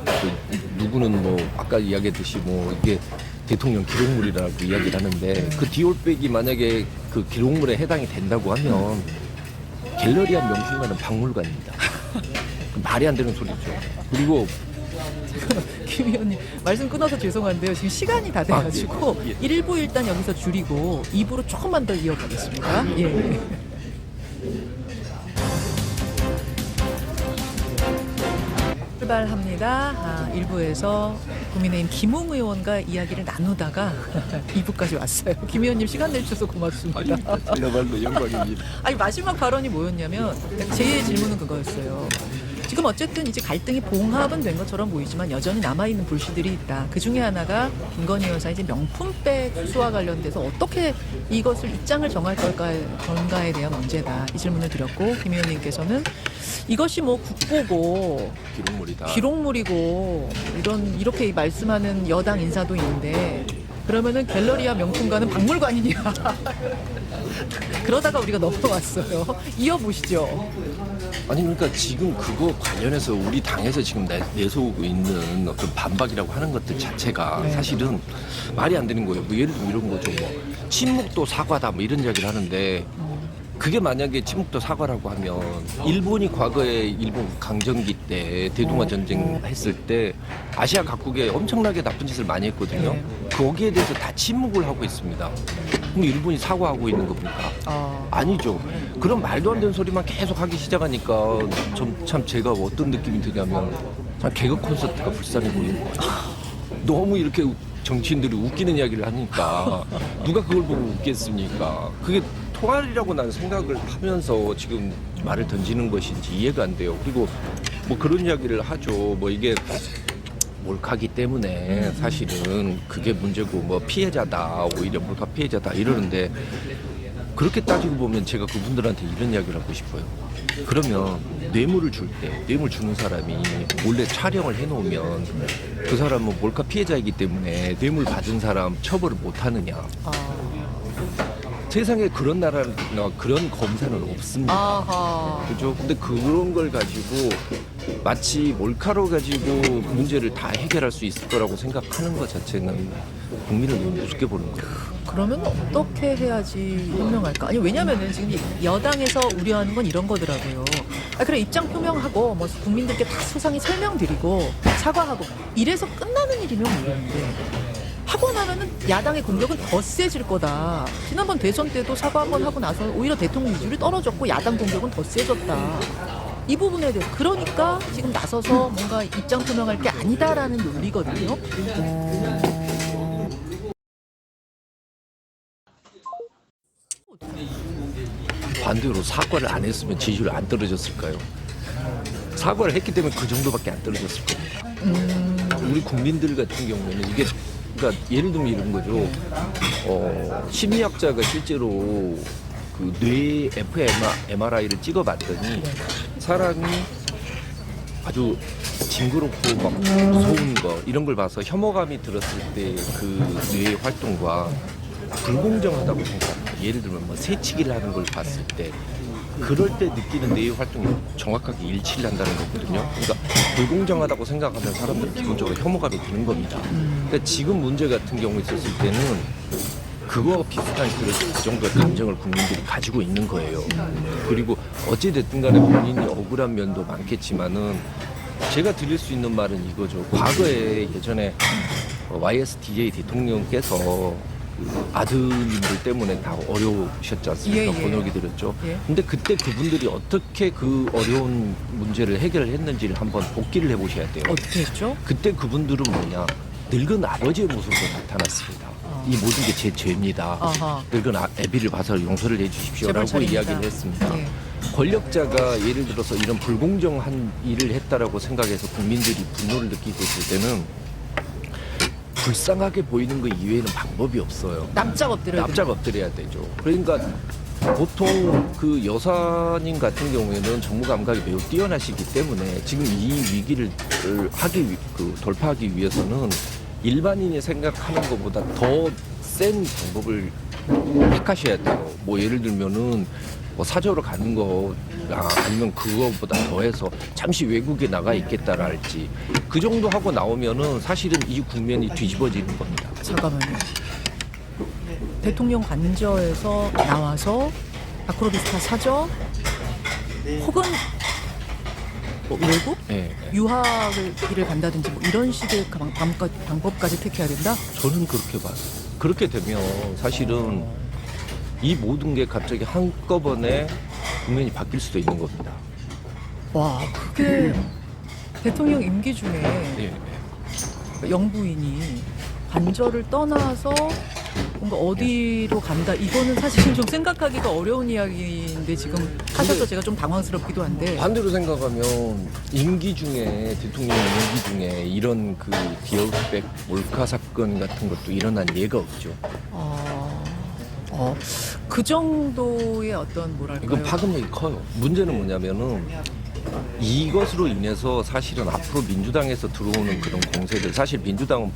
그 누구는 뭐 아까 이야기했듯이 뭐 이게 대통령 기록물이라고 이야기를 하는데 그 디올백이 만약에 그 기록물에 해당이 된다고 하면 갤러리아 명품관은 박물관입니다. 그 말이 안 되는 소리죠. 그리고 김 의원님 말씀 끊어서 죄송한데요. 지금 시간이 다 돼가지고 아, 예, 일 1부 일단 여기서 줄이고 2부로 조금만 더 이어가겠습니다. 예. 출발합니다. 아, 1부에서 국민의힘 김웅 의원과 이야기를 나누다가 2부까지 왔어요. 김 의원님 시간 내주셔서 고맙습니다. 그야말로 영광입니다. 아니 마지막 발언이 뭐였냐면 제 질문은 그거였어요. 지금 어쨌든 이제 갈등이 봉합은 된 것처럼 보이지만 여전히 남아 있는 불씨들이 있다. 그 중에 하나가 김건희 여사 이제 명품백 수수와 관련돼서 어떻게 이것을 입장을 정할 걸까 건가에 대한 문제다. 이 질문을 드렸고 김 의원님께서는 이것이 뭐 국보고 기록물이다. 기록물이고 이런 이렇게 말씀하는 여당 인사도 있는데 그러면은 갤러리아 명품관은 박물관이냐? 그러다가 우리가 넘어왔어요. 이어보시죠. 아니 그러니까 지금 그거 관련해서 우리 당에서 지금 내, 내세우고 있는 어떤 반박이라고 하는 것들 자체가 네. 사실은 말이 안 되는 거예요. 뭐 예를 들면 이런 거죠. 뭐 침묵도 사과다 뭐 이런 이야기를 하는데 그게 만약에 침묵도 사과라고 하면 일본이 과거에 일본 강점기 때 대동아 전쟁 했을 때 아시아 각국에 엄청나게 나쁜 짓을 많이 했거든요. 거기에 대해서 다 침묵을 하고 있습니다. 그럼 일본이 사과하고 있는 겁니까? 어, 아니죠. 그런 말도 안 되는 소리만 계속 하기 시작하니까 좀 참 제가 어떤 느낌이 드냐면 참 개그 콘서트가 불쌍해 보이는 거예요. 너무 이렇게 정치인들이 웃기는 이야기를 하니까 누가 그걸 보고 웃겠습니까? 그게 통할이라고 나는 생각을 하면서 지금 말을 던지는 것인지 이해가 안 돼요. 그리고 뭐 그런 이야기를 하죠. 뭐 이게 몰카기 때문에 사실은 그게 문제고 뭐 피해자다 오히려 몰카 피해자다 이러는데 그렇게 따지고 보면 제가 그분들한테 이런 이야기를 하고 싶어요. 그러면 뇌물을 줄 때 뇌물 주는 사람이 몰래 촬영을 해놓으면 그 사람은 몰카 피해자이기 때문에 뇌물 받은 사람 처벌을 못 하느냐? 어, 세상에 그런 나라나 그런 검사는 없습니다. 아하. 그죠? 근데 그런 걸 가지고 마치 몰카로 가지고 문제를 다 해결할 수 있을 거라고 생각하는 것 자체는 국민을 너무 우습게 보는 거예요. 그러면 어떻게 해야지 현명할까? 아니 왜냐면은 지금 이 여당에서 우려하는 건 이런 거더라고요. 아 그래 입장 표명하고 뭐 국민들께 다 소상히 설명드리고 사과하고 이래서 끝나는 일이면 모르는데 하고 나면은 야당의 공격은 더 세질 거다. 지난번 대선 때도 사과 한 번 하고 나서 오히려 대통령 지지율이 떨어졌고 야당 공격은 더 세졌다. 이 부분에 대해서 그러니까 지금 나서서 뭔가 입장 표명할 게 아니다라는 논리거든요. 반대로 사과를 안 했으면 지지율 안 떨어졌을까요? 사과를 했기 때문에 그 정도밖에 안 떨어졌을 겁니다. 우리 국민들 같은 경우에는 이게 그러니까 예를 들면 이런 거죠. 어, 심리학자가 실제로 그 뇌 fMRI를 찍어봤더니 사람이 아주 징그럽고 막 무서운 거 이런 걸 봐서 혐오감이 들었을 때 그 뇌의 활동과 불공정하다고 생각합니다. 예를 들면 뭐 새치기를 하는 걸 봤을 때 그럴 때 느끼는 뇌의 활동이 정확하게 일치를 한다는 거거든요. 그러니까 불공정하다고 생각하면 사람들은 기본적으로 혐오감이 드는 겁니다. 그러니까 지금 문제 같은 경우 있었을 때는 그거와 비슷한 그 정도의 감정을 국민들이 가지고 있는 거예요. 그리고 어찌됐든 간에 본인이 억울한 면도 많겠지만은 제가 드릴 수 있는 말은 이거죠. 과거에 예전에 어, YSDJ 대통령께서 그 아드님들 때문에 다 어려우셨지 않습니까? 예, 예. 번역이 드렸죠. 예. 근데 그때 그분들이 어떻게 그 어려운 문제를 해결을 했는지를 한번 복기를 해보셔야 돼요. 어떻게 했죠? 그때 그분들은 뭐냐 늙은 아버지의 모습으로 나타났습니다. 어. 이 모든 게 제 죄입니다. 아하. 늙은 아, 애비를 봐서 용서를 제발 해주십시오라고 차립니다. 이야기를 했습니다. 예. 권력자가 예를 들어서 이런 불공정한 일을 했다라고 생각해서 국민들이 분노를 느끼고 있을 때는 불쌍하게 보이는 것 이외에는 방법이 없어요. 납작 엎드려야 납작 엎드려야 되죠. 그러니까 보통 그 여사님 같은 경우에는 정무 감각이 매우 뛰어나시기 때문에 지금 이 위기를 하기 위- 그 돌파하기 위해서는 일반인이 생각하는 것보다 더 센 방법을 택하셔야 돼요. 뭐 예를 들면은 뭐 사저로 가는 거 아, 아니면 그거보다 더해서 잠시 외국에 나가 있겠다랄지 그 정도 하고 나오면은 사실은 이 국면이 뒤집어지는 겁니다. 잠깐만요. 대통령 관저에서 나와서 아크로비스타 사저 혹은 뭐 외국 예, 예. 유학을 길을 간다든지 뭐 이런 식의 방- 방법- 방법까지 택해야 된다. 저는 그렇게 봐요. 그렇게 되면 사실은 이 모든 게 갑자기 한꺼번에 국면이 바뀔 수도 있는 겁니다. 와 그게 대통령 임기 중에 예, 영부인이 관저를 떠나서 뭔가 어디로 간다 이거는 사실은 좀 생각하기가 어려운 이야기인데 지금 하셔서 제가 좀 당황스럽기도 한데 반대로 생각하면 임기 중에 대통령 임기 중에 이런 그 기업백 몰카 사건 같은 것도 일어난 예가 없죠. 어, 어, 그 정도의 어떤 뭐랄까요? 이건 파급력이 커요. 문제는 뭐냐면은 이것으로 인해서 사실은 앞으로 민주당에서 들어오는 그런 공세들 사실 민주당은